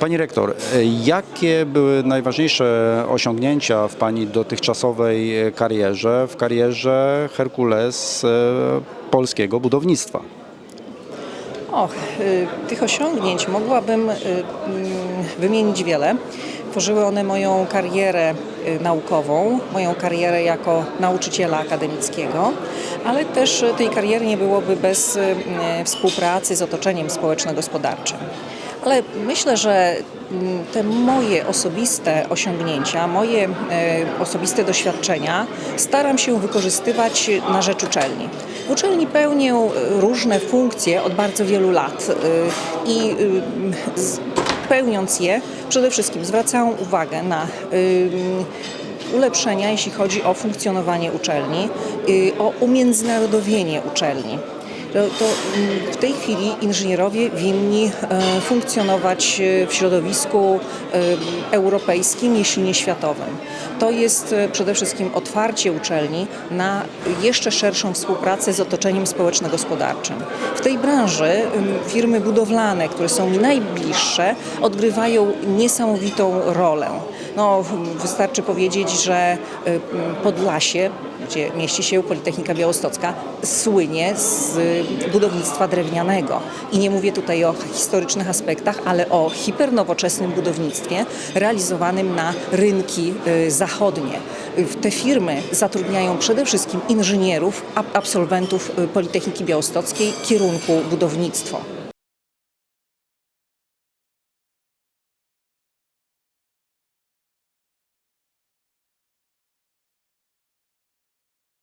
Pani rektor, e, jakie były najważniejsze osiągnięcia w Pani dotychczasowej e, karierze, w karierze Herkules e, polskiego budownictwa? Och, y, tych osiągnięć mogłabym y, mm, wymienić wiele. Tworzyły one moją karierę naukową, moją karierę jako nauczyciela akademickiego, ale też tej kariery nie byłoby bez współpracy z otoczeniem społeczno-gospodarczym. Ale myślę, że mm, te moje osobiste osiągnięcia, moje e, osobiste doświadczenia staram się wykorzystywać na rzecz uczelni. W uczelni pełnię e, różne funkcje od bardzo wielu lat e, i pełniąc je przede wszystkim zwracam uwagę na ulepszenia, jeśli chodzi o funkcjonowanie uczelni, o umiędzynarodowienie uczelni. To, mm, w tej chwili inżynierowie winni e, funkcjonować e, w środowisku e, europejskim, jeśli nie światowym. To jest przede wszystkim otwarcie uczelni na jeszcze szerszą współpracę z otoczeniem społeczno-gospodarczym. W tej branży firmy budowlane, które są mi najbliższe, odgrywają niesamowitą rolę. No, wystarczy powiedzieć, że Podlasie, gdzie mieści się Politechnika Białostocka, słynie z budownictwa drewnianego. I nie mówię tutaj o historycznych aspektach, ale o hipernowoczesnym budownictwie realizowanym na rynki y, zachodnie. Y, Te firmy zatrudniają przede wszystkim inżynierów, absolwentów y, Politechniki Białostockiej kierunku budownictwo.